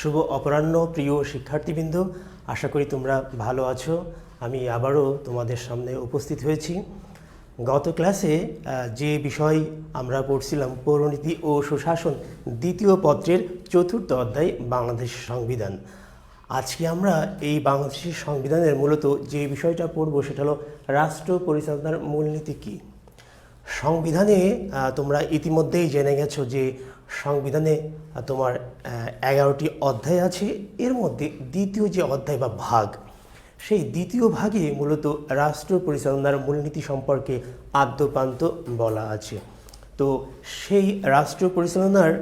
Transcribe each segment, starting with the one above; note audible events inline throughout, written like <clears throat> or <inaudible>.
শুভ অপরাহ্ন, প্রিয় শিক্ষার্থীবৃন্দ। আশা করি তোমরা ভালো আছো। আমি আবারও তোমাদের সামনে উপস্থিত হয়েছি। গত ক্লাসে যে বিষয় আমরা পড়ছিলাম, পৌরনীতি ও সুশাসন, দ্বিতীয় পত্রের চতুর্থ অধ্যায় বাংলাদেশের সংবিধান। আজকে আমরা এই বাংলাদেশের সংবিধানের মূলত যে বিষয়টা পড়ব, সেটা হলো রাষ্ট্র পরিচালনার মূলনীতি কী? সংবিধানে তোমরা ইতিমধ্যেই জেনে গেছো যে সংবিধানে তোমার এগারোটি অধ্যায় আছে। এর মধ্যে দ্বিতীয় যে অধ্যায় বা ভাগ, সেই দ্বিতীয় ভাগে মূলত রাষ্ট্র পরিচালনার মূলনীতি সম্পর্কে আদ্যপান্ত বলা আছে। তো সেই রাষ্ট্র পরিচালনার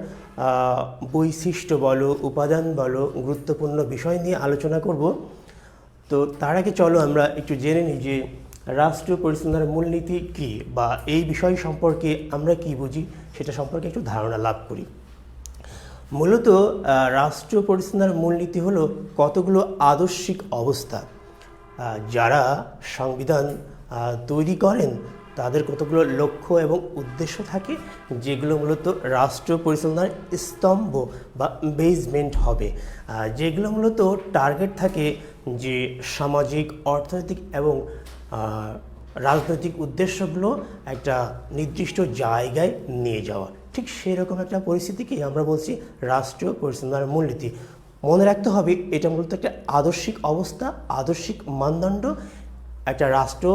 বৈশিষ্ট্য বলো, উপাদান বলো, গুরুত্বপূর্ণ বিষয় নিয়ে আলোচনা করব। তো তার আগে চলো আমরা একটু জেনে নিই যে রাষ্ট্রীয় পরিচালনার মূলনীতি কী বা এই বিষয় সম্পর্কে আমরা কি বুঝি সেটা সম্পর্কে একটু ধারণা লাভ করি। মূলত রাষ্ট্রীয় পরিচালনার মূলনীতি হলো কতগুলো আদর্শিক অবস্থা যারা সংবিধান তৈরি করেন, তাদের কতগুলো লক্ষ্য এবং উদ্দেশ্য থাকে, যেগুলো মূলত রাষ্ট্র পরিচালনার স্তম্ভ বা বেসমেন্ট হবে। যেগুলো মূলত টার্গেট থাকে যে সামাজিক, অর্থনৈতিক এবং রাজনৈতিক উদ্দেশ্যগুলো একটা নির্দিষ্ট জায়গায় নিয়ে যাওয়া। ঠিক সেরকম একটা পরিস্থিতিকেই আমরা বলছি রাষ্ট্রীয় পরিচালনার মূলনীতি। মনে রাখতে হবে, এটা মূলত একটা আদর্শিক অবস্থা, আদর্শিক মানদণ্ড, একটা রাষ্ট্র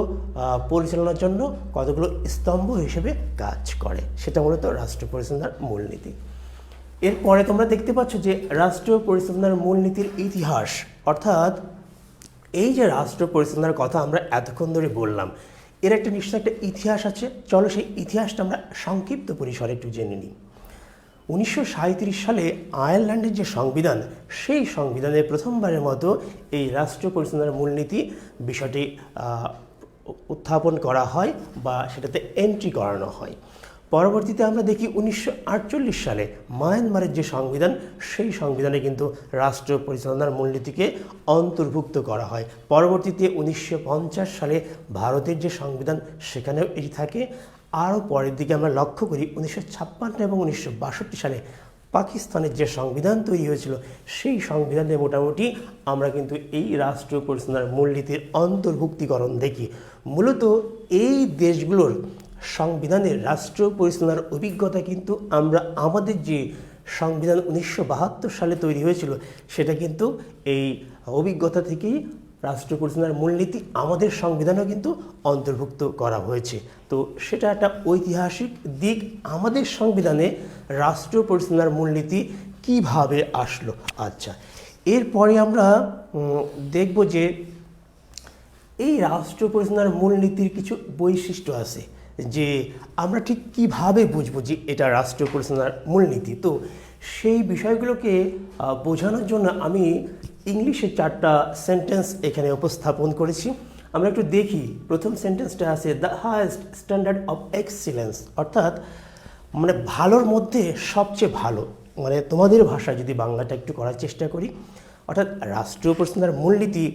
পরিচালনার জন্য কতগুলো স্তম্ভ হিসেবে কাজ করে। সেটা মূলত রাষ্ট্র পরিচালনার মূলনীতি। এরপরে তোমরা দেখতে পাচ্ছ যে রাষ্ট্রীয় পরিচালনার মূলনীতির ইতিহাস, অর্থাৎ এই যে রাষ্ট্র পরিচালনার কথা আমরা এতক্ষণ ধরে বললাম, এর একটা নিশ্চয় একটা ইতিহাস আছে। চলো সেই ইতিহাসটা আমরা সংক্ষিপ্ত পরিসরে একটু জেনে নিই। উনিশশো সালে আয়ারল্যান্ডের যে সংবিধান, সেই সংবিধানে প্রথমবারের মতো এই রাষ্ট্র পরিচালনার মূলনীতি বিষয়টি উত্থাপন করা হয় বা সেটাতে এন্ট্রি করানো হয়। পরবর্তীতে আমরা দেখি উনিশশো আটচল্লিশ সালে মায়ানমারের যে সংবিধান, সেই সংবিধানে কিন্তু রাষ্ট্র পরিচালনার মূলনীতিকে অন্তর্ভুক্ত করা হয়। পরবর্তীতে উনিশশো পঞ্চাশ সালে ভারতের যে সংবিধান, সেখানেও এটি থাকে। আরও পরের দিকে আমরা লক্ষ্য করি উনিশশো ছাপ্পান্ন এবং উনিশশো বাষট্টি সালে পাকিস্তানের যে সংবিধান তৈরি হয়েছিল, সেই সংবিধানে মোটামুটি আমরা কিন্তু এই রাষ্ট্র পরিচালনার মূলনীতির অন্তর্ভুক্তিকরণ দেখি। মূলত এই দেশগুলোর সংবিধানের রাষ্ট্রীয় পরিচালনার অভিজ্ঞতা কিন্তু আমরা আমাদের যে সংবিধান উনিশশো বাহাত্তর সালে তৈরি হয়েছিল, সেটা কিন্তু এই অভিজ্ঞতা থেকেই রাষ্ট্র পরিচালনার মূলনীতি আমাদের সংবিধানেও কিন্তু অন্তর্ভুক্ত করা হয়েছে। তো সেটা একটা ঐতিহাসিক দিক, আমাদের সংবিধানে রাষ্ট্র পরিচালনার মূলনীতি কীভাবে আসলো? আচ্ছা এরপরে আমরা দেখব যে এই রাষ্ট্র পরিচালনার মূলনীতির কিছু বৈশিষ্ট্য আছে। যে আমরা ঠিক কীভাবে বুঝব যে এটা রাষ্ট্রীয় পরিচালনার মূলনীতি? তো সেই বিষয়গুলোকে বোঝানোর জন্য আমি ইংলিশে চারটা সেন্টেন্স এখানে উপস্থাপন করেছি। আমরা একটু দেখি। প্রথম সেন্টেন্সটা আছে the highest standard of excellence অর্থাৎ মানে ভালোর মধ্যে সবচেয়ে ভালো। মানে তোমাদের ভাষায় যদি বাংলাটা একটু করার চেষ্টা করি, অর্থাৎ রাষ্ট্রীয় প্রশ্নের মূলনীতি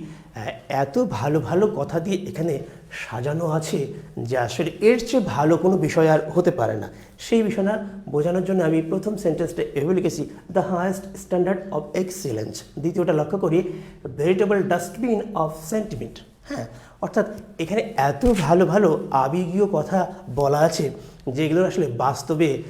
এত ভালো ভালো কথা দিয়ে এখানে সাজানো আছে যে আসলে এর চেয়ে ভালো কোনো বিষয় আর হতে পারে না। সেই বিষয়টা বোঝানোর জন্য আমি প্রথম সেন্টেন্সটা এভাবে লিখেছি the highest standard of excellence দ্বিতীয়টা লক্ষ্য করি ভেরিটেবল ডাস্টবিন অফ সেন্টিমেন্ট হ্যাঁ অর্থাৎ এখানে এত ভালো ভালো আবেগীয় কথা বলা আছে যেগুলো আসলে বাস্তবে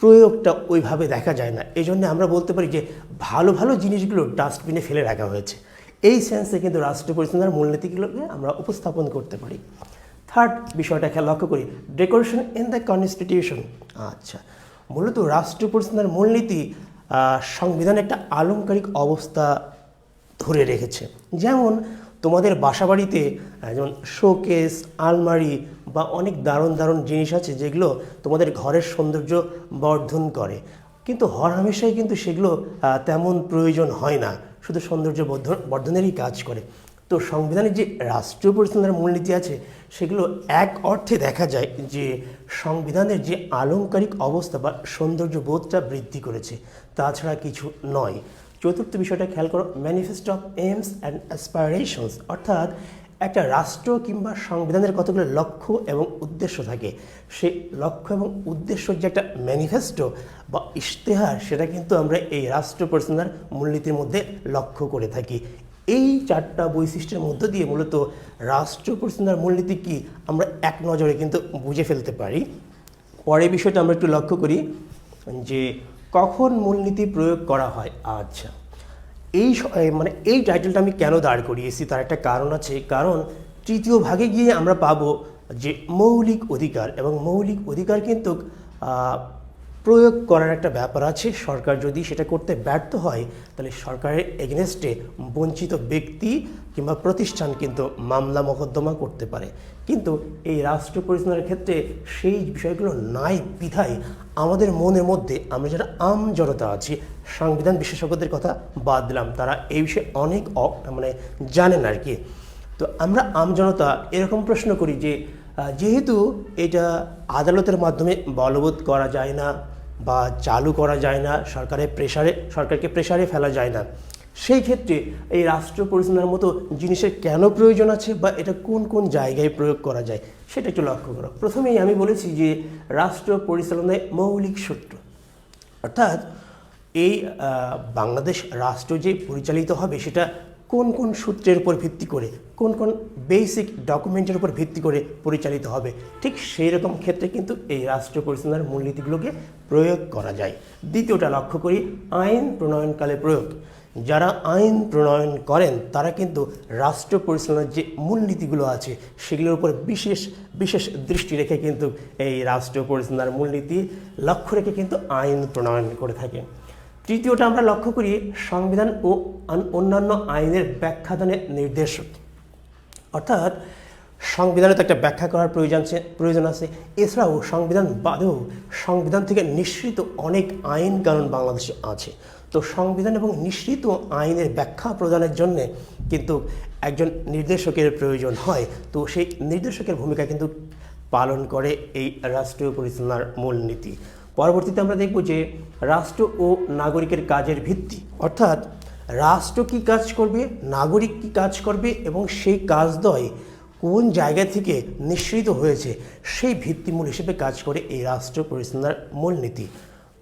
প্রয়োগটা ওইভাবে দেখা যায় না। এই আমরা বলতে পারি যে ভালো ভালো জিনিসগুলো ডাস্টবিনে ফেলে রাখা হয়েছে। এই সেন্সে কিন্তু রাষ্ট্র পরিচালনার মূলনীতিগুলোকে আমরা উপস্থাপন করতে পারি। থার্ড বিষয়টা খেয়াল লক্ষ্য করি ডেকোরেশন ইন দ্য কনস্টিটিউশন আচ্ছা মূলত রাষ্ট্র পরিচালনার মূলনীতি সংবিধানে একটা আলংকারিক অবস্থা ধরে রেখেছে। যেমন তোমাদের বাসাবাড়িতে যেমন শোকেস আলমারি বা অনেক দারুণ দারুণ জিনিস আছে যেগুলো তোমাদের ঘরের সৌন্দর্য বর্ধন করে। কিন্তু হরহামেশাই কিন্তু সেগুলো তেমন প্রয়োজন হয় না। শুধু সৌন্দর্য বর্ধনেরই কাজ করে। তো সংবিধানের যে রাষ্ট্রীয় পরিচালনার মূলনীতি আছে, সেগুলো এক অর্থে দেখা যায় যে সংবিধানের যে আলংকারিক অবস্থা বা সৌন্দর্য বোধটা বৃদ্ধি করেছে, তাছাড়া কিছু নয়। চতুর্থ বিষয়টা খেয়াল করো manifesto of aims and aspirations অর্থাৎ একটা রাষ্ট্র কিংবা সংবিধানের কতগুলো লক্ষ্য এবং উদ্দেশ্য থাকে, সেই লক্ষ্য এবং উদ্দেশ্যর যে একটা ম্যানিফেস্টো বা ইশতেহার, সেটা কিন্তু আমরা এই রাষ্ট্র পরিচালনার মূলনীতির মধ্যে লক্ষ্য করে থাকি। এই চারটা বৈশিষ্ট্যের মধ্য দিয়ে মূলত রাষ্ট্র পরিচালনার মূলনীতি কি, আমরা এক নজরে কিন্তু বুঝে ফেলতে পারি। পরে বিষয়টা আমরা একটু লক্ষ্য করি যে কখন মূলনীতি প্রয়োগ করা হয় আচ্ছা এই মানে এই টাইটেলটা আমি কেন দাঁড় করিয়েছি? তার একটা কারণ আছে। কারণ তৃতীয় ভাগে গিয়ে আমরা পাবো যে মৌলিক অধিকার এবং মৌলিক অধিকার কিন্তু প্রয়োগ করার একটা ব্যাপার আছে। সরকার যদি সেটা করতে ব্যর্থ হয়, তাহলে সরকারের এগেনস্টে বঞ্চিত ব্যক্তি কিংবা প্রতিষ্ঠান কিন্তু মামলা মোকদ্দমা করতে পারে। কিন্তু এই রাষ্ট্র পরিচালনার ক্ষেত্রে সেই বিষয়গুলো নাই বিধায় আমাদের মনের মধ্যে আমরা যারা আম জনতা আছি, সংবিধান বিশেষজ্ঞদের কথা বাদ দিলাম, তারা এই বিষয়ে অনেক মানে জানেন আর কি। তো আমরা আম জনতা এরকম প্রশ্ন করি যে যেহেতু এটা আদালতের মাধ্যমে বলবৎ করা যায় না বা চালু করা যায় না, সরকারের প্রেসারে, সরকারকে প্রেসারে ফেলা যায় না সেই ক্ষেত্রে এই রাষ্ট্র পরিচালনার মতো জিনিসের কেন প্রয়োজন আছে বা এটা কোন কোন জায়গায় প্রয়োগ করা যায়, সেটা একটু লক্ষ্য করো। প্রথমেই আমি বলেছি যে রাষ্ট্র পরিচালনায় মৌলিক সূত্র, অর্থাৎ এই বাংলাদেশ রাষ্ট্র যে পরিচালিত হবে সেটা কোন কোন সূত্রের উপর ভিত্তি করে, কোন কোন বেসিক ডকুমেন্টের উপর ভিত্তি করে পরিচালিত হবে, ঠিক সেই রকম ক্ষেত্রে কিন্তু এই রাষ্ট্র পরিচালনার মূলনীতিগুলোকে প্রয়োগ করা যায়। দ্বিতীয়টা লক্ষ্য করি, আইন প্রণয়নকালে প্রয়োগ। যারা আইন প্রণয়ন করেন, তারা কিন্তু রাষ্ট্র পরিচালনার যে মূলনীতিগুলো আছে, সেগুলোর উপর বিশেষ বিশেষ দৃষ্টি রেখে কিন্তু এই রাষ্ট্র পরিচালনার মূলনীতি লক্ষ্য রেখে কিন্তু আইন প্রণয়ন করে থাকে তৃতীয়টা আমরা লক্ষ্য করি, সংবিধান ও অন্যান্য আইনের ব্যাখ্যাদানের নির্দেশক অর্থাৎ, সংবিধানে তো একটা ব্যাখ্যা করার প্রয়োজন প্রয়োজন আছে। এছাড়াও সংবিধান বাদেও সংবিধান থেকে নিঃসৃত অনেক আইন কানুন বাংলাদেশে আছে। তো সংবিধান এবং নিঃসৃত আইনের ব্যাখ্যা প্রদানের জন্যে কিন্তু একজন নির্দেশকের প্রয়োজন হয়। তো সেই নির্দেশকের ভূমিকা কিন্তু পালন করে এই রাষ্ট্রীয় পরিচালনার মূলনীতি পরবর্তীতে আমরা দেখব যে রাষ্ট্র ও নাগরিকের কাজের ভিত্তি, অর্থাৎ রাষ্ট্র কি কাজ করবে, নাগরিক কি কাজ করবে এবং সেই কাজদ্বয় কোন জায়গা থেকে নিঃসৃত হয়েছে, সেই ভিত্তিমূল হিসেবে কাজ করে এই রাষ্ট্র পরিচালনার মূলনীতি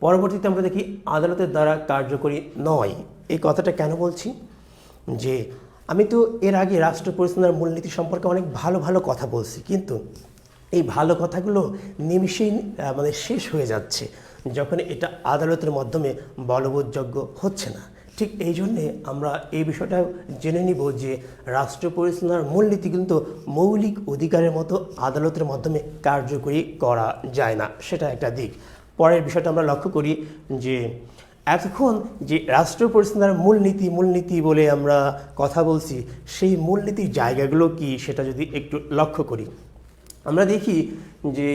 পরবর্তীতে আমরা দেখি আদালতের দ্বারা কার্যকরী নয়। এই কথাটা কেন বলছি? যে আমি তো এর আগে রাষ্ট্র পরিচালনার মূলনীতি সম্পর্কে অনেক ভালো ভালো কথা বলছি, কিন্তু এই ভালো কথাগুলো নিমিষেই মানে শেষ হয়ে যাচ্ছে যখন এটা আদালতের মাধ্যমে বলবৎযোগ্য হচ্ছে না। ঠিক এই জন্যে আমরা এই বিষয়টা জেনে নিব যে রাষ্ট্র পরিচালনার মূলনীতি কিন্তু মৌলিক অধিকারের মতো আদালতের মাধ্যমে কার্যকরী করা যায় না, সেটা একটা দিক। পরের বিষয়টা আমরা লক্ষ্য করি যে এখন যে রাষ্ট্র পরিচালনার মূলনীতি মূলনীতি বলে আমরা কথা বলছি, সেই মূলনীতির জায়গাগুলো কি সেটা যদি একটু লক্ষ্য করি। আমরা দেখি যে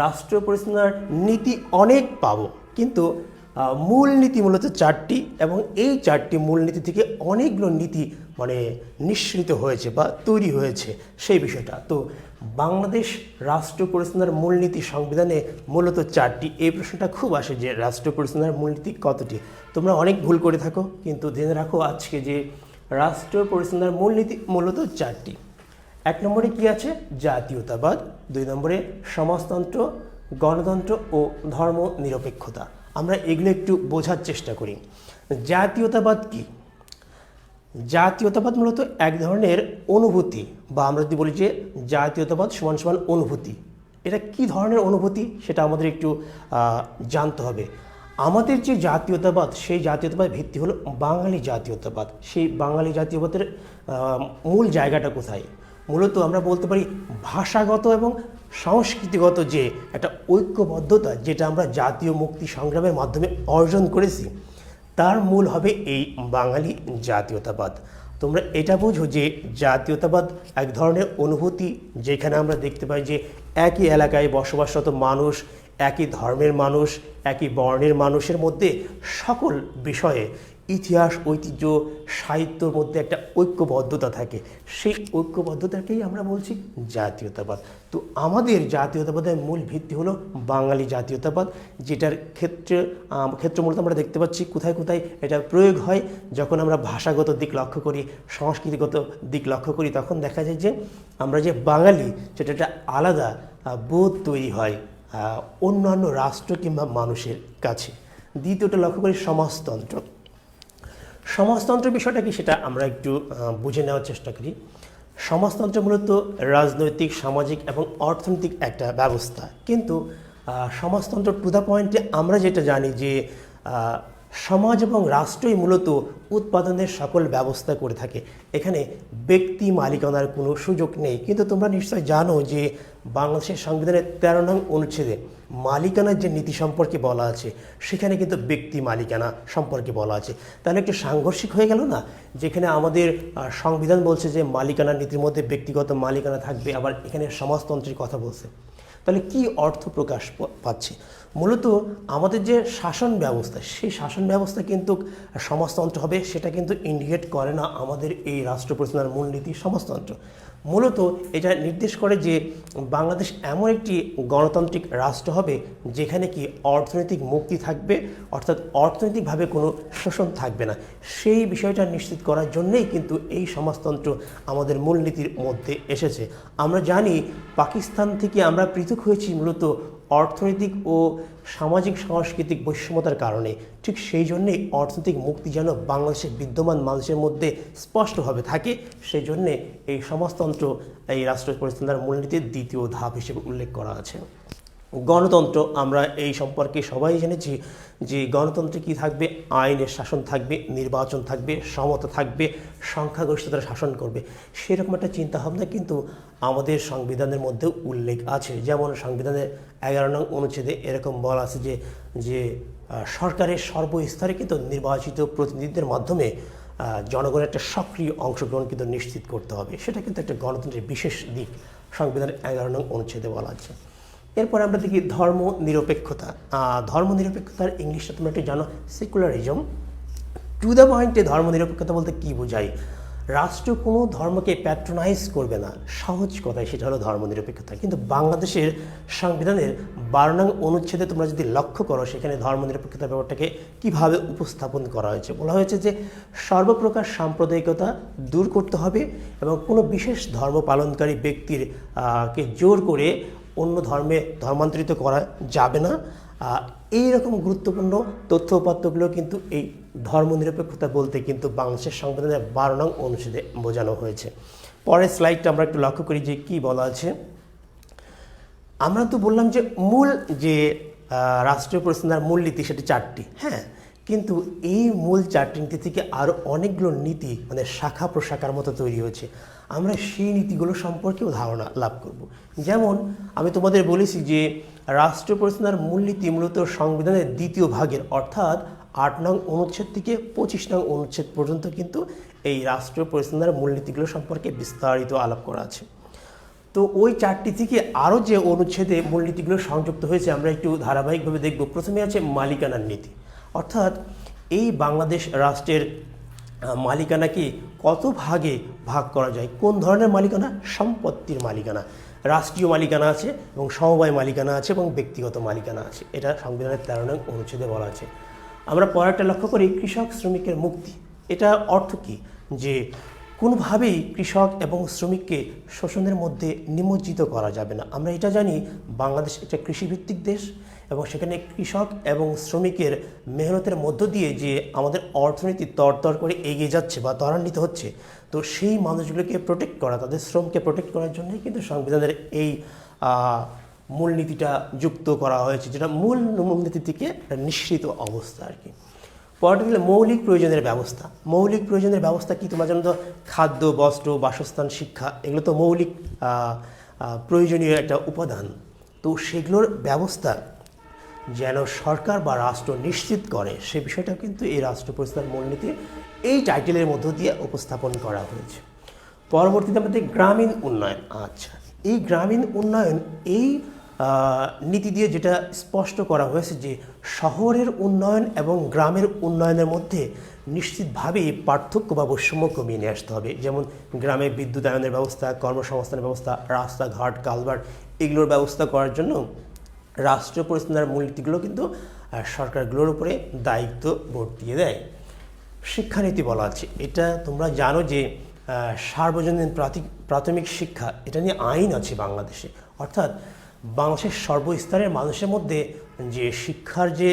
রাষ্ট্র পরিচালনার নীতি অনেক পাবো, কিন্তু আহ, মূল নীতি মূলত চারটি এবং এই চারটি মূলনীতি থেকে অনেকগুলো নীতি মানে নিঃসৃত হয়েছে বা তৈরি হয়েছে সেই বিষয়টা। তো বাংলাদেশ রাষ্ট্র পরিচালনার মূলনীতি সংবিধানে মূলত চারটি। এই প্রশ্নটা খুব আসে যে রাষ্ট্র পরিচালনার মূলনীতি কতটি? তোমরা অনেক ভুল করে থাকো কিন্তু জেনে রাখো আজকে যে রাষ্ট্র পরিচালনার মূলনীতি মূলত চারটি। এক নম্বরে কি আছে? জাতীয়তাবাদ। দুই নম্বরে সমাজতন্ত্র গণতন্ত্র ও ধর্ম নিরপেক্ষতা আমরা এগুলো একটু বোঝার চেষ্টা করি। জাতীয়তাবাদ কি? জাতীয়তাবাদ মূলত এক ধরনের অনুভূতি বা আমরা যদি বলি যে জাতীয়তাবাদ সমান সমান অনুভূতি। এটা কি ধরনের অনুভূতি? সেটা আমাদের একটু জানতে হবে। আমাদের যে জাতীয়তাবাদ, সেই জাতীয়তাবাদ ভিত্তি হলো বাঙালি জাতীয়তাবাদ। সেই বাঙালি জাতীয়বাদের মূল জায়গাটা কোথায়? মূলত আমরা বলতে পারি ভাষাগত এবং সংস্কৃতিগত যে একটা ঐক্যবদ্ধতা যেটা আমরা জাতীয় মুক্তি সংগ্রামের মাধ্যমে অর্জন করেছি, তার মূল হবে এই বাঙালি জাতীয়তাবাদ। তোমরা এটা বোঝো যে জাতীয়তাবাদ এক ধরনের অনুভূতি, যেখানে আমরা দেখতে পাই যে একই এলাকায় বসবাসরত মানুষ, একই ধর্মের মানুষ, একই বর্ণের মানুষের মধ্যে সকল বিষয়ে ইতিহাস, ঐতিহ্য, সাহিত্যর মধ্যে একটা ঐক্যবদ্ধতা থাকে। সেই ঐক্যবদ্ধতাকেই আমরা বলছি জাতীয়তাবাদ। তো আমাদের জাতীয়তাবাদের মূল ভিত্তি হলো বাঙালি জাতীয়তাবাদ, যেটার ক্ষেত্রে ক্ষেত্র মূলত আমরা দেখতে পাচ্ছি কোথায় কোথায় এটার প্রয়োগ হয়। যখন আমরা ভাষাগত দিক লক্ষ্য করি, সংস্কৃতিগত দিক লক্ষ্য করি, তখন দেখা যায় যে আমরা যে বাঙালি, সেটা একটা আলাদা বোধ তৈরি হয় অন্যান্য রাষ্ট্র কিংবা মানুষের কাছে। দ্বিতীয়টা লক্ষ্য করি সমাজতন্ত্র। সমাজতন্ত্র বিষয়টা কি সেটা আমরা একটু বুঝে নেওয়ার চেষ্টা করি। সমাজতন্ত্র মূলত রাজনৈতিক, সামাজিক এবং অর্থনৈতিক একটা ব্যবস্থা। কিন্তু সমাজতন্ত্র টু দ্য পয়েন্টে আমরা যেটা জানি যে সমাজ এবং রাষ্ট্রই মূলত উৎপাদনের সকল ব্যবস্থা করে থাকে। এখানে ব্যক্তি মালিকানার কোনো সুযোগ নেই। কিন্তু তোমরা নিশ্চয় জানো যে বাংলাদেশের সংবিধানের তেরো নং অনুচ্ছেদে মালিকানার যে নীতি সম্পর্কে বলা আছে, সেখানে কিন্তু ব্যক্তি মালিকানা সম্পর্কে বলা আছে। তাহলে একটু সাংঘর্ষিক হয়ে গেল না? যেখানে আমাদের সংবিধান বলছে যে মালিকানার নীতির মধ্যে ব্যক্তিগত মালিকানা থাকবে, আবার এখানে সমাজতন্ত্রের কথা বলছে। তাহলে কি অর্থ প্রকাশ পাচ্ছে? মূলত আমাদের যে শাসন ব্যবস্থা, সেই শাসন ব্যবস্থা কিন্তু সমাজতন্ত্র হবে, সেটা কিন্তু ইন্ডিকেট করে না আমাদের এই রাষ্ট্র পরিচালনার মূলনীতি সমাজতন্ত্র। মূলত এটা নির্দেশ করে যে বাংলাদেশ এমন একটি গণতান্ত্রিক রাষ্ট্র হবে, যেখানে কি অর্থনৈতিক মুক্তি থাকবে, অর্থাৎ অর্থনৈতিকভাবে কোনো শোষণ থাকবে না। সেই বিষয়টা নিশ্চিত করার জন্যেই কিন্তু এই সমাজতন্ত্র আমাদের মূলনীতির মধ্যে এসেছে। আমরা জানি পাকিস্তান থেকে আমরা পৃথক হয়েছি মূলত অর্থনৈতিক ও সামাজিক সাংস্কৃতিক বৈষম্যতার কারণে। ঠিক সেই জন্যেই অর্থনৈতিক মুক্তি যেন বাংলাদেশের বিদ্যমান মানুষের মধ্যে স্পষ্টভাবে থাকে, সেই জন্যে এই সমাজতন্ত্র এই রাষ্ট্র পরিচালনার মূলনীতির দ্বিতীয় ধাপ হিসেবে উল্লেখ করা আছে। গণতন্ত্র, আমরা এই সম্পর্কে সবাই জেনেছি যে গণতন্ত্রে কি থাকবে? আইনের শাসন থাকবে, নির্বাচন থাকবে, সমতা থাকবে, সংখ্যাগরিষ্ঠতার শাসন করবে। সেরকম একটা চিন্তাভাবনা কিন্তু আমাদের সংবিধানের মধ্যে উল্লেখ আছে। যেমন সংবিধানের এগারো নং অনুচ্ছেদে এরকম বলা আছে যে যে সরকারের সর্বস্তরে কিন্তু নির্বাচিত প্রতিনিধিদের মাধ্যমে জনগণের একটা সক্রিয় অংশগ্রহণ কিন্তু নিশ্চিত করতে হবে। সেটা কিন্তু একটা গণতন্ত্রের বিশেষ দিক। সংবিধানের এগারো নং অনুচ্ছেদে বলা আছে। এরপর আমরা দেখি ধর্ম নিরপেক্ষতা ধর্ম নিরপেক্ষতার ইংলিশটা তোমরা একটু জানো সেকুলারিজম টু দ্য পয়েন্টে ধর্ম নিরপেক্ষতা বলতে কী বোঝায়? রাষ্ট্র কোনো ধর্মকে প্যাট্রোনাইজ করবে না। সহজ কথায় সেটা হলো ধর্ম নিরপেক্ষতা কিন্তু বাংলাদেশের সংবিধানের বারো অনুচ্ছেদে তোমরা যদি লক্ষ্য করো, সেখানে ধর্ম নিরপেক্ষতা ব্যাপারটাকে কীভাবে উপস্থাপন করা হয়েছে? বলা হয়েছে যে সর্বপ্রকার সাম্প্রদায়িকতা দূর করতে হবে এবং কোনো বিশেষ ধর্ম পালনকারী ব্যক্তির কে জোর করে অন্য ধর্মে ধর্মান্তরিত করা যাবে না। এই রকম গুরুত্বপূর্ণ তথ্য উপাত্তগুলো কিন্তু এই ধর্মনিরপেক্ষতা বলতে কিন্তু বাংলাদেশের সংবিধানের বারো নং অনুচ্ছেদে বোঝানো হয়েছে। পরের স্লাইডটা আমরা একটু লক্ষ্য করি যে কি বলা আছে। আমরা তো বললাম যে মূল যে রাষ্ট্রীয় পরিচালনার মূল নীতি সেটি চারটি হ্যাঁ? কিন্তু এই মূল চারটি নীতি থেকে আরও অনেকগুলো নীতি মানে শাখা প্রশাখার মতো তৈরি হয়েছে। আমরা সেই নীতিগুলো সম্পর্কেও ধারণা লাভ করব। যেমন আমি তোমাদের বলেছি যে রাষ্ট্র পরিচালনার মূলনীতি মূলত সংবিধানের দ্বিতীয় ভাগের, অর্থাৎ আট নং অনুচ্ছেদ থেকে পঁচিশ নং অনুচ্ছেদ পর্যন্ত কিন্তু এই রাষ্ট্র পরিচালনার মূলনীতিগুলো সম্পর্কে বিস্তারিত আলাপ করা আছে। তো ওই চারটি থেকে আরও যে অনুচ্ছেদে মূলনীতিগুলো সংযুক্ত হয়েছে, আমরা একটু ধারাবাহিকভাবে দেখব। প্রথমে আছে মালিকানার নীতি, অর্থাৎ এই বাংলাদেশ রাষ্ট্রের মালিকানাকে কত ভাগে ভাগ করা যায়? কোন ধরনের মালিকানা? সম্পত্তির মালিকানা। রাষ্ট্রীয় মালিকানা আছে এবং সমবায় মালিকানা আছে এবং ব্যক্তিগত মালিকানা আছে। এটা সংবিধানের তেরো নং অনুচ্ছেদে বলা আছে। আমরা পরেরটা লক্ষ্য করি, কৃষক শ্রমিকের মুক্তি। এটা অর্থ কী? যে কোনোভাবেই কৃষক এবং শ্রমিককে শোষণের মধ্যে নিমজ্জিত করা যাবে না। আমরা এটা জানি, বাংলাদেশ একটা কৃষিভিত্তিক দেশ। এবং সেখানে কৃষক এবং শ্রমিকের মেহনতের মধ্য দিয়ে যে আমাদের অর্থনীতি তরতর করে এগিয়ে যাচ্ছে বা ত্বরান্বিত হচ্ছে, তো সেই মানুষগুলোকে প্রোটেক্ট করা, তাদের শ্রমকে প্রোটেক্ট করার জন্যই কিন্তু সংবিধানের এই মূলনীতিটা যুক্ত করা হয়েছে, যেটা মূল মূলনীতি থেকে একটা নিঃসৃত অবস্থা আর কি। পরেরটা হলো মৌলিক প্রয়োজনের ব্যবস্থা। মৌলিক প্রয়োজনের ব্যবস্থা কি? তোমার জন্য তো, খাদ্য, বস্ত্র, বাসস্থান, শিক্ষা, এগুলো তো মৌলিক প্রয়োজনীয় একটা উপাদান। তো সেগুলোর ব্যবস্থা যেন সরকার বা রাষ্ট্র নিশ্চিত করে। সে বিষয়টা কিন্তু এই রাষ্ট্র পরিচালনার মূলনীতি এই টাইটেলের মধ্য দিয়ে উপস্থাপন করা হয়েছে। পরবর্তীতে আমাদের গ্রামীণ উন্নয়ন। আচ্ছা এই গ্রামীণ উন্নয়ন এই নীতি দিয়ে যেটা স্পষ্ট করা হয়েছে যে শহরের উন্নয়ন এবং গ্রামের উন্নয়নের মধ্যে নিশ্চিতভাবেই পার্থক্য বা বৈষম্য কমিয়ে নিয়ে আসতে হবে। যেমন গ্রামে বিদ্যুতায়নের ব্যবস্থা, কর্মসংস্থানের ব্যবস্থা, রাস্তাঘাট, কালভার্ট, এগুলোর ব্যবস্থা করার জন্য রাষ্ট্রীয় পরিচালনার মূলনীতিগুলো কিন্তু সরকারগুলোর উপরে দায়িত্ব বর্তিয়ে দেয়। শিক্ষানীতি বলা আছে। এটা তোমরা জানো যে সার্বজনীন প্রাথমিক শিক্ষা, এটা নিয়ে আইন আছে বাংলাদেশে। অর্থাৎ বাংলাদেশের সর্বস্তরের মানুষের মধ্যে যে শিক্ষার যে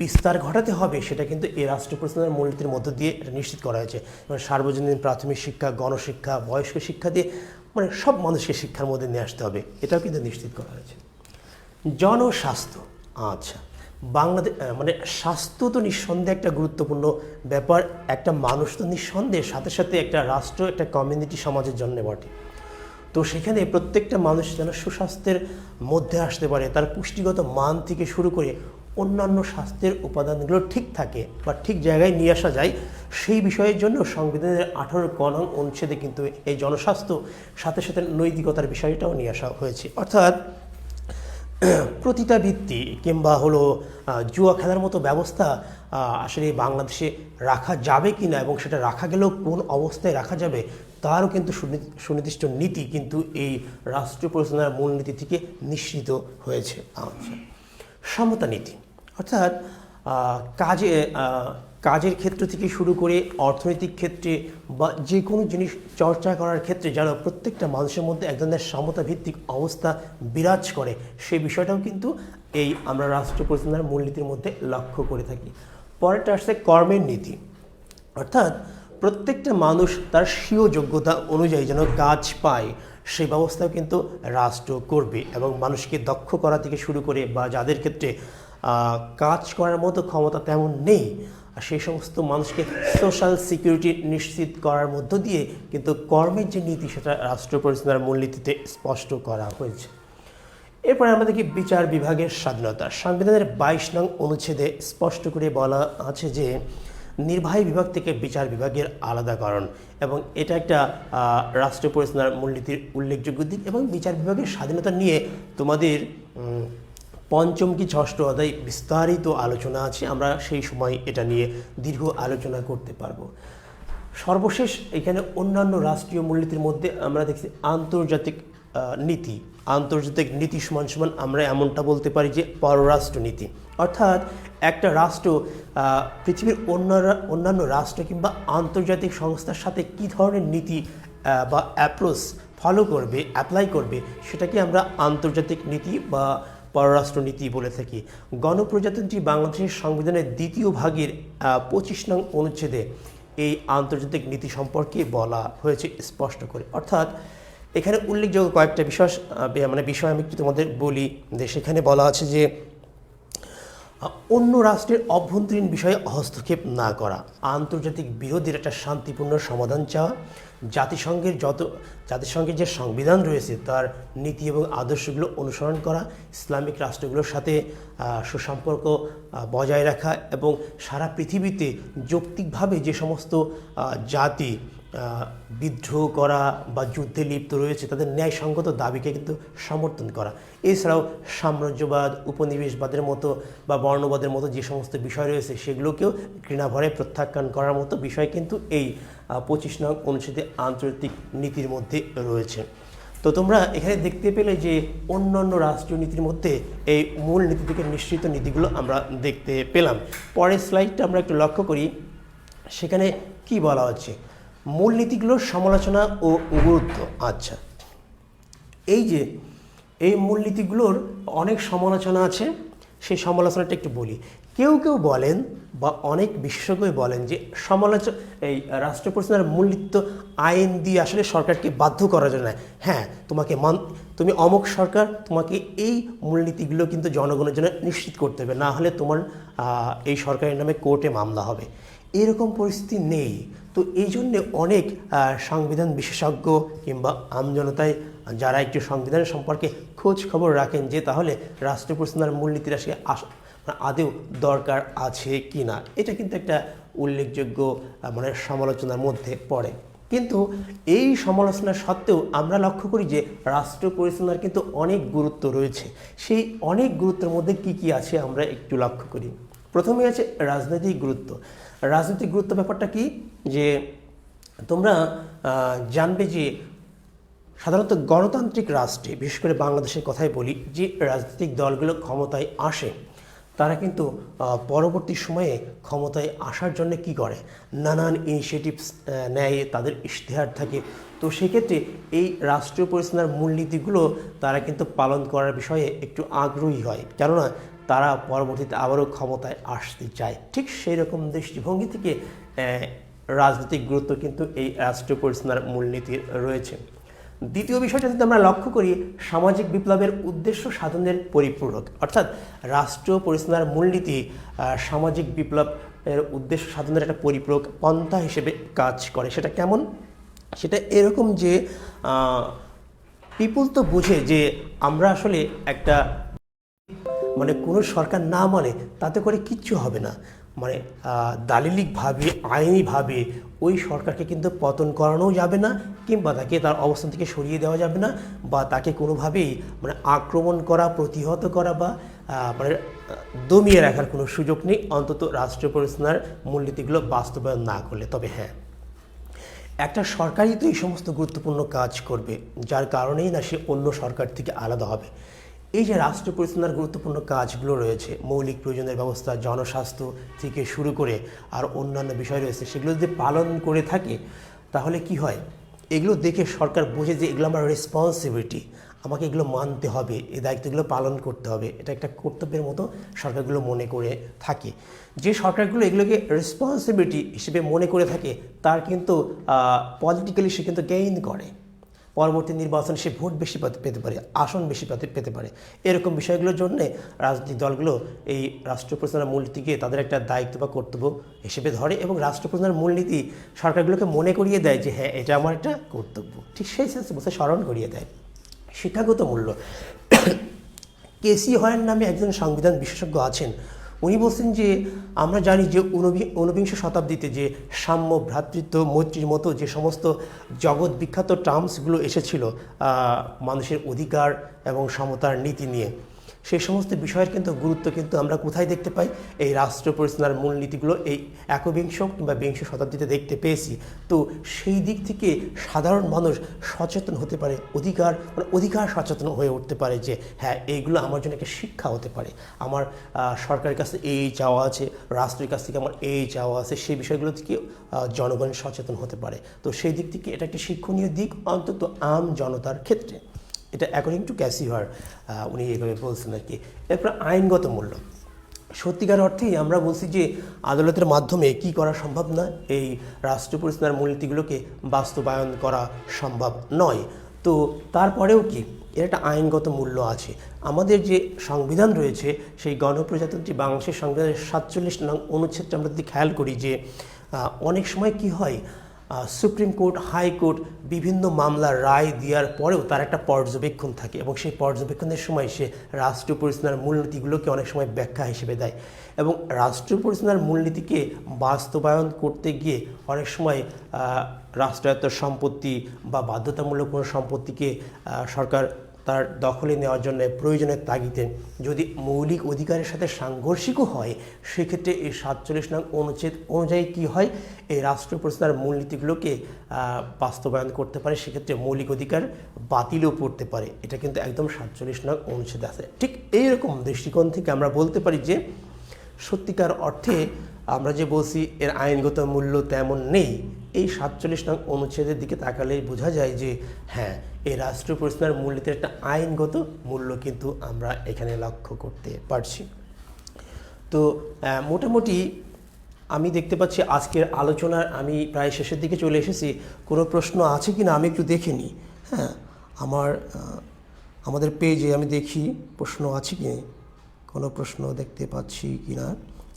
বিস্তার ঘটাতে হবে, সেটা কিন্তু এই রাষ্ট্র পরিচালনার মূলনীতির মধ্য দিয়ে এটা নিশ্চিত করা হয়েছে। যেমন সার্বজনীন প্রাথমিক শিক্ষা, গণশিক্ষা, বয়স্ক শিক্ষা দিয়ে মানে সব মানুষকে শিক্ষার মধ্যে নিয়ে আসতে হবে। এটাও কিন্তু নিশ্চিত করা হয়েছে। জনস্বাস্থ্য। আচ্ছা বাংলাদেশ মানে স্বাস্থ্য তো নিঃসন্দেহে একটা গুরুত্বপূর্ণ ব্যাপার। একটা মানুষ তো নিঃসন্দেহে সাথে সাথে একটা রাষ্ট্র, একটা কমিউনিটি সমাজের জন্য বটে। তো সেখানে প্রত্যেকটা মানুষ যেন সুস্বাস্থ্যের মধ্যে আসতে পারে, তার পুষ্টিগত মান থেকে শুরু করে অন্যান্য স্বাস্থ্যের উপাদানগুলো ঠিক থাকে বা ঠিক জায়গায় নিয়ে আসা যায়, সেই বিষয়ের জন্য সংবিধানের আঠারো কনং অনুচ্ছেদে কিন্তু এই জনস্বাস্থ্য সাথে সাথে নৈতিকতার বিষয়টাও নিয়ে আসা হয়েছে। অর্থাৎ <clears throat> প্রতিটা ভিত্তি কিংবা হলো জুয়া খেলার মতো ব্যবস্থা আসলে বাংলাদেশে রাখা যাবে কি না এবং সেটা রাখা গেলেও কোন অবস্থায় রাখা যাবে, তারও কিন্তু সুনি- সুনির্দিষ্ট নীতি কিন্তু এই রাষ্ট্রীয় পরিচালনার মূলনীতি থেকে নিশ্চিত হয়েছে। আচ্ছা। সমতা নীতি। অর্থাৎ কাজে কাজের ক্ষেত্র থেকে শুরু করে অর্থনৈতিক ক্ষেত্রে বা যে কোনো জিনিস চর্চা করার ক্ষেত্রে যেন প্রত্যেকটা মানুষের মধ্যে এক ধরনের সমতা ভিত্তিক অবস্থা বিরাজ করে সেই বিষয়টাও কিন্তু এই আমরা রাষ্ট্র পরিচালনার মূলনীতির মধ্যে লক্ষ্য করে থাকি। পরেরটা আসছে কর্মের নীতি। অর্থাৎ প্রত্যেকটা মানুষ তার স্বীয় যোগ্যতা অনুযায়ী যেন কাজ পায় সেই ব্যবস্থাও কিন্তু রাষ্ট্র করবে এবং মানুষকে দক্ষ করা থেকে শুরু করে বা যাদের ক্ষেত্রে কাজ করার মতো ক্ষমতা তেমন নেই সেই সমস্ত মানুষকে সোশ্যাল সিকিউরিটি নিশ্চিত করার মধ্য দিয়ে কিন্তু কর্মের যে নীতি, সেটা রাষ্ট্র পরিচালনার মূলনীতিতে স্পষ্ট করা হয়েছে। এরপরে দেখি বিচার বিভাগের স্বাধীনতা। সংবিধানের বাইশ নং অনুচ্ছেদে স্পষ্ট করে বলা আছে যে, নির্বাহী বিভাগ থেকে বিচার বিভাগের আলাদাকরণ এবং এটা একটা রাষ্ট্র পরিচালনার মূলনীতির উল্লেখযোগ্য দিক এবং বিচার বিভাগের স্বাধীনতা নিয়ে তোমাদের পঞ্চম কি ষষ্ঠ অধ্যায় বিস্তারিত আলোচনা আছে, আমরা সেই সময় এটা নিয়ে দীর্ঘ আলোচনা করতে পারব। সর্বশেষ এখানে অন্যান্য রাষ্ট্রীয় মূলনীতির মধ্যে আমরা দেখছি আন্তর্জাতিক নীতি। আন্তর্জাতিক নীতি সমান সমান আমরা এমনটা বলতে পারি যে পররাষ্ট্রনীতি। অর্থাৎ একটা রাষ্ট্র পৃথিবীর অন্য অন্যান্য রাষ্ট্র কিংবা আন্তর্জাতিক সংস্থার সাথে কী ধরনের নীতি বা অ্যাপ্রোচ ফলো করবে অ্যাপ্লাই করবে, সেটাকে আমরা আন্তর্জাতিক নীতি বা পররাষ্ট্রনীতি বলে থাকি। গণপ্রজাতন্ত্রী বাংলাদেশের সংবিধানের দ্বিতীয় ভাগের পঁচিশ নং অনুচ্ছেদে এই আন্তর্জাতিক নীতি সম্পর্কে বলা হয়েছে স্পষ্ট করে। অর্থাৎ এখানে উল্লেখযোগ্য কয়েকটা বিষয় মানে বিষয় আমি একটু তোমাদের বলি। যে সেখানে বলা আছে যে অন্য রাষ্ট্রের অভ্যন্তরীণ বিষয়ে হস্তক্ষেপ না করা, আন্তর্জাতিক বিরোধের একটা শান্তিপূর্ণ সমাধান চাওয়া জাতিসংঘের যত জাতিসংঘের যে সংবিধান রয়েছে, তার নীতি এবং আদর্শগুলো অনুসরণ করা, ইসলামিক রাষ্ট্রগুলোর সাথে সুসম্পর্ক বজায় রাখা এবং সারা পৃথিবীতে যৌক্তিকভাবে যে সমস্ত জাতি বিদ্রোহ করা বা যুদ্ধে লিপ্ত রয়েছে, তাদের ন্যায়সঙ্গত দাবিকে কিন্তু সমর্থন করা। এছাড়াও সাম্রাজ্যবাদ, উপনিবেশবাদের মতো বা বর্ণবাদের মতো যে সমস্ত বিষয় রয়েছে, সেগুলোকেও ঘৃণাভরে প্রত্যাখ্যান করার মতো বিষয় কিন্তু এই পঁচিশ নং অনুচ্ছেদে আন্তর্জাতিক নীতির মধ্যে রয়েছে। তো তোমরা এখানে দেখতে পেলে যে অন্যান্য রাষ্ট্রীয় নীতির মধ্যে এই মূল নীতি থেকে নিশ্চিত নীতিগুলো আমরা দেখতে পেলাম। পরের স্লাইডটা আমরা একটু লক্ষ্য করি। সেখানে কি বলা হচ্ছে? মূল নীতিগুলোর সমালোচনা ও গুরুত্ব। আচ্ছা। এই যে, এই মূলনীতিগুলোর অনেক সমালোচনা আছে, সেই সমালোচনাটা একটু বলি। কেউ কেউ বলেন বা অনেক বিশেষজ্ঞই বলেন যে সমালোচক এই রাষ্ট্র পরিচালনার আইন দিয়ে আসলে সরকারকে বাধ্য করার জন্য নয়। হ্যাঁ তোমাকে মান, তুমি অমুক সরকার, তোমাকে এই মূলনীতিগুলো কিন্তু জনগণের জন্য নিশ্চিত করতে হবে। না হলে তোমার এই সরকারের নামে কোর্টে মামলা হবে। এরকম পরিস্থিতি নেই। তো এই জন্যে অনেক সংবিধান বিশেষজ্ঞ কিংবা আমজনতায় যারা একটু সংবিধান সম্পর্কে খোঁজ খবর রাখেন যে তাহলে রাষ্ট্র পরিচালনার মূলনীতির আসলে মানে আদেও দরকার আছে কি না? এটা কিন্তু একটা উল্লেখযোগ্য মানে সমালোচনার মধ্যে পড়ে। কিন্তু এই সমালোচনা সত্ত্বেও আমরা লক্ষ্য করি যে রাষ্ট্র পরিচালনার কিন্তু অনেক গুরুত্ব রয়েছে। সেই অনেক গুরুত্বের মধ্যে কি কি আছে আমরা একটু লক্ষ্য করি। প্রথমে আছে রাজনৈতিক গুরুত্ব। রাজনৈতিক গুরুত্ব ব্যাপারটা কি? যে তোমরা জানবে যে সাধারণত গণতান্ত্রিক রাষ্ট্রে, বিশেষ করে বাংলাদেশের কথাই বলি, যে রাজনৈতিক দলগুলো ক্ষমতায় আসে তারা কিন্তু পরবর্তী সময়ে ক্ষমতায় আসার জন্য কি করে? নানান ইনিশিয়েটিভস নেয়, তাদের ইশতেহার থাকে। তো সেক্ষেত্রে এই রাষ্ট্রীয় পরিচালনার মূলনীতিগুলো তারা কিন্তু পালন করার বিষয়ে একটু আগ্রহী হয়। কেননা তারা পরবর্তীতে আবারও ক্ষমতায় আসতে চায়। ঠিক সেই রকম দৃষ্টিভঙ্গি থেকে রাজনৈতিক গুরুত্ব কিন্তু এই রাষ্ট্রীয় পরিচালনার মূলনীতি রয়েছে। দ্বিতীয় বিষয়টা যদি আমরা লক্ষ্য করি, সামাজিক বিপ্লবের উদ্দেশ্য সাধনের পরিপূরক। অর্থাৎ রাষ্ট্রীয় পরিচালনার মূলনীতি সামাজিক বিপ্লবের উদ্দেশ্য সাধনের একটা পরিপূরক পন্থা হিসেবে কাজ করে। সেটা কেমন? সেটা এরকম যে পিপুল তো বুঝে যে আমরা আসলে একটা মানে কোনো সরকার না মানে তাতে করে কিচ্ছু হবে না। মানে দালিলিকভাবে, আইনিভাবে ওই সরকারকে কিন্তু পতন করানোও যাবে না, কিংবা তাকে তার অবস্থান থেকে সরিয়ে দেওয়া যাবে না, বা তাকে কোনোভাবেই মানে আক্রমণ করা, প্রতিহত করা বা মানে দমিয়ে রাখার কোনো সুযোগ নেই, অন্তত রাষ্ট্রীয় পরিচালনার মূলনীতিগুলো বাস্তবায়ন না করলে। তবে হ্যাঁ একটা সরকারই তো এই সমস্ত গুরুত্বপূর্ণ কাজ করবে, যার কারণেই না সে অন্য সরকার থেকে আলাদা হবে। এই যে রাষ্ট্র পরিচালনার গুরুত্বপূর্ণ কাজগুলো রয়েছে, মৌলিক প্রয়োজনের ব্যবস্থা, জনস্বাস্থ্য থেকে শুরু করে আর অন্যান্য বিষয় রয়েছে, সেগুলো যদি পালন করে থাকে, তাহলে কি হয়? এগুলো দেখে সরকার বোঝে যে এগুলো আমার রেসপন্সিবিলিটি আমাকে এগুলো মানতে হবে এই দায়িত্বগুলো পালন করতে হবে। এটা একটা কর্তব্যের মতো সরকারগুলো মনে করে থাকে। যে সরকারগুলো এগুলোকে রেসপন্সিবিলিটি হিসেবে মনে করে থাকে, তার কিন্তু পলিটিক্যালি সে কিন্তু গেইন করে। পরবর্তী নির্বাচনে সে ভোট বেশি পাতে- পারে, আসন বেশি পাতে- পারে। এরকম বিষয়গুলোর জন্য রাজনৈতিক দলগুলো এই রাষ্ট্র পরিচালনার মূলনীতিকে তাদের একটা দায়িত্ব বা কর্তব্য হিসেবে ধরে এবং রাষ্ট্র পরিচালনার মূলনীতি সরকারগুলোকে মনে করিয়ে দেয় যে হ্যাঁ এটা আমার একটা কর্তব্য। ঠিক সেই সেন্সে স্মরণ করিয়ে দেয়। শিক্ষাগত মূল্য। কেসি হয়ের নামে একজন সংবিধান বিশেষজ্ঞ আছেন। উনি বলছেন যে, আমরা জানি যে ঊনবিংশ শতাব্দীতে যে সাম্য, ভ্রাতৃত্ব, মৈত্রীর মতো যে সমস্ত জগৎ বিখ্যাত টার্মসগুলো এসেছিল মানুষের অধিকার এবং সমতার নীতি নিয়ে। সেই সমস্ত বিষয়ের কিন্তু গুরুত্ব কিন্তু আমরা কোথায় দেখতে পাই? এই রাষ্ট্র পরিচালনার মূলনীতিগুলো এই একবিংশ কিংবা বিংশ শতাব্দীতে দেখতে পেয়েছি। তো সেই দিক থেকে সাধারণ মানুষ সচেতন হতে পারে, অধিকার মানে অধিকার সচেতন হয়ে উঠতে পারে যে হ্যাঁ এইগুলো আমার জন্য একটা শিক্ষা হতে পারে। আমার সরকারের কাছে এই চাওয়া আছে, রাষ্ট্রের কাছ থেকে আমার এই চাওয়া আছে, সেই বিষয়গুলো থেকে জনগণ সচেতন হতে পারে। তো সেই দিক থেকে এটা একটি শিক্ষণীয় দিক, অন্তত আম জনতার ক্ষেত্রে। এটা অ্যাকর্ডিং টু ক্যাসিভার উনি এইভাবে বলছেন আর কি। এরপর আইনগত মূল্য। সত্যিকার অর্থেই আমরা বলছি যে আদালতের মাধ্যমে কি করা সম্ভব না, এই রাষ্ট্র পরিচালনার মূলনীতিগুলোকে বাস্তবায়ন করা সম্ভব নয়। তো তারপরেও কি, এর একটা আইনগত মূল্য আছে। আমাদের যে সংবিধান রয়েছে, সেই গণপ্রজাতন্ত্রী বাংলাদেশের সংবিধানের সাতচল্লিশ নং অনুচ্ছেদটা আমরা যদি খেয়াল করি যে অনেক সময় কি হয় সুপ্রিম কোর্ট হাইকোর্ট বিভিন্ন মামলার রায় দেওয়ার পরেও তার একটা পর্যবেক্ষণ থাকে এবং সেই পর্যবেক্ষণের সময় সে রাষ্ট্রীয় পরিচালনার মূলনীতিগুলোকে অনেক সময় ব্যাখ্যা হিসেবে দেয় এবং রাষ্ট্রীয় পরিচালনার মূলনীতিকে বাস্তবায়ন করতে গিয়ে অনেক সময় রাষ্ট্রায়ত্ত সম্পত্তি বা বাধ্যতামূলক কোনো সম্পত্তিকে সরকার তার দখলে নেওয়ার জন্য প্রয়োজনের তাগিদে যদি মৌলিক অধিকারের সাথে সাংঘর্ষিকও হয়, সেক্ষেত্রে এই সাতচল্লিশ নং অনুচ্ছেদ অনুযায়ী কি হয়? এই রাষ্ট্র পরিচালনার মূলনীতিগুলোকে বাস্তবায়ন করতে পারে, সেক্ষেত্রে মৌলিক অধিকার বাতিলও করতে পারে। এটা কিন্তু একদম সাতচল্লিশ নং অনুচ্ছেদ আছে। ঠিক এইরকম দৃষ্টিকোণ থেকে আমরা বলতে পারি যে, সত্যিকার অর্থে আমরা যে বলছি, এর আইনগত মূল্য তেমন নেই। এই সাতচল্লিশ নং অনুচ্ছেদের দিকে তাকালেই বোঝা যায় যে হ্যাঁ এই রাষ্ট্রীয় পরিচালনার মূল্যের একটা আইনগত মূল্য কিন্তু আমরা এখানে লক্ষ্য করতে পারছি। তো মোটামুটি আমি দেখতে পাচ্ছি আজকের আলোচনার আমি প্রায় শেষের দিকে চলে এসেছি। কোনো প্রশ্ন আছে কি না আমি একটু দেখে নিই। হ্যাঁ আমার আমাদের পেজে আমি দেখি প্রশ্ন আছে কি? কোনো প্রশ্ন দেখতে পাচ্ছি কি না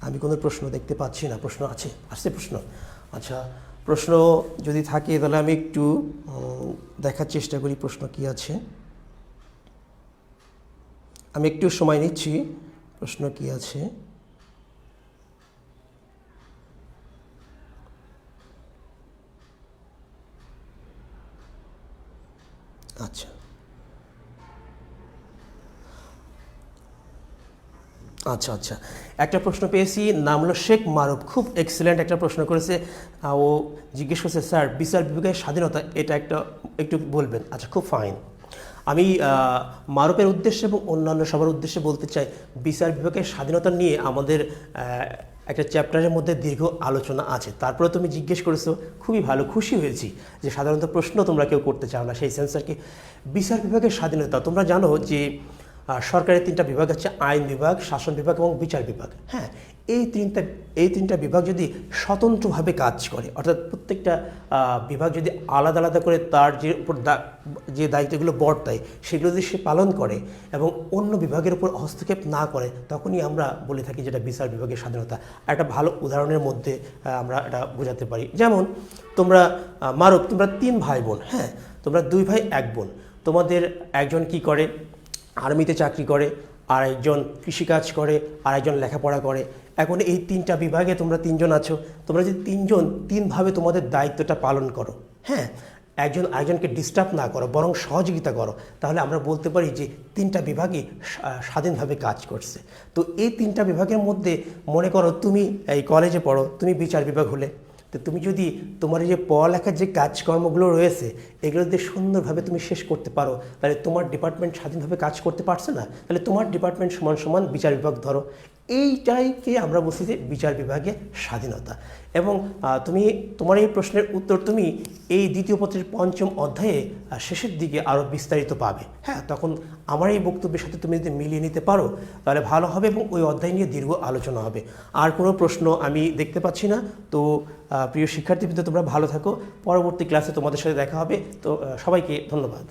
আমি কোনো প্রশ্ন দেখতে পাচ্ছি না। প্রশ্ন আছে, আসছে প্রশ্ন। আচ্ছা প্রশ্ন যদি থাকে, তাহলে আমি একটু দেখার চেষ্টা করি প্রশ্ন কি আছে। আমি একটু সময় নিচ্ছি, প্রশ্ন কি আছে। আচ্ছা। আচ্ছা আচ্ছা। একটা প্রশ্ন পেয়েছি নাম হলো শেখ মারুফ। খুব এক্সিলেন্ট একটা প্রশ্ন করেছে। ও জিজ্ঞেস করছে স্যার বিচার বিভাগের স্বাধীনতা এটা একটা একটু বলবেন? আচ্ছা খুব ফাইন আমি আহ, মারুফের উদ্দেশ্যে এবং অন্যান্য সবার উদ্দেশ্যে বলতে চাই বিচার বিভাগের স্বাধীনতা নিয়ে আমাদের একটা চ্যাপ্টারের মধ্যে দীর্ঘ আলোচনা আছে। তারপরে তুমি জিজ্ঞেস করেছ খুবই ভালো খুশি হয়েছি যে সাধারণত প্রশ্ন তোমরা কেউ করতে চাও না। সেই সেন্সারকে বিচার বিভাগের স্বাধীনতা তোমরা জানো যে সরকারের তিনটা বিভাগ হচ্ছে আইন বিভাগ, শাসন বিভাগ এবং বিচার বিভাগ। হ্যাঁ এই তিনটা এই তিনটা বিভাগ যদি স্বতন্ত্রভাবে কাজ করে, অর্থাৎ প্রত্যেকটা বিভাগ যদি আলাদা আলাদা করে তার যে উপর যে দায়িত্বগুলো বর্তায়, সেগুলো যদি সে পালন করে এবং অন্য বিভাগের উপর হস্তক্ষেপ না করে, তখনই আমরা বলে থাকি যেটা বিচার বিভাগের স্বাধীনতা। একটা ভালো উদাহরণের মধ্যে আমরা এটা বোঝাতে পারি। যেমন, তোমরা মারুফ, তোমরা তিন ভাই বোন হ্যাঁ তোমরা দুই ভাই, এক বোন। তোমাদের একজন কি করে? আর্মিতে চাকরি করে আর একজন কৃষিকাজ করে আর একজন লেখাপড়া করে। এখন এই তিনটা বিভাগে তোমরা তিনজন আছো, তোমরা যদি তিনজন, তিনভাবে তোমাদের দায়িত্বটা পালন করো হ্যাঁ? একজন আরেকজনকে ডিস্টার্ব না করো, বরং সহযোগিতা করো, তাহলে আমরা বলতে পারি যে তিনটা বিভাগই স্বাধীনভাবে কাজ করছে। তো এই তিনটা বিভাগের মধ্যে মনে করো তুমি এই কলেজে পড়ো, তুমি বিচার বিভাগ হলে তো তুমি যদি তোমার এই যে পড়ালেখার যে কাজকর্মগুলো রয়েছে, এগুলো দিয়ে সুন্দরভাবে তুমি শেষ করতে পারো, তাহলে তোমার ডিপার্টমেন্ট স্বাধীনভাবে কাজ করতে পারছে না? তাহলে তোমার ডিপার্টমেন্ট সমান সমান বিচার বিভাগ ধরো। এইটাইকে আমরা বলছি যে বিচার বিভাগে স্বাধীনতা। এবং তুমি, তোমার এই প্রশ্নের উত্তর তুমি এই দ্বিতীয় পত্রের পঞ্চম অধ্যায়ে শেষের দিকে আরও বিস্তারিত পাবে। হ্যাঁ তখন আমার এই বক্তব্যের সাথে তুমি যদি মিলিয়ে নিতে পারো, তাহলে ভালো হবে এবং ওই অধ্যায় নিয়ে দীর্ঘ আলোচনা হবে। আর কোনো প্রশ্ন আমি দেখতে পাচ্ছি না, তো প্রিয় শিক্ষার্থীবৃন্দ, তোমরা ভালো থাকো। পরবর্তী ক্লাসে তোমাদের সাথে দেখা হবে। তো সবাইকে ধন্যবাদ।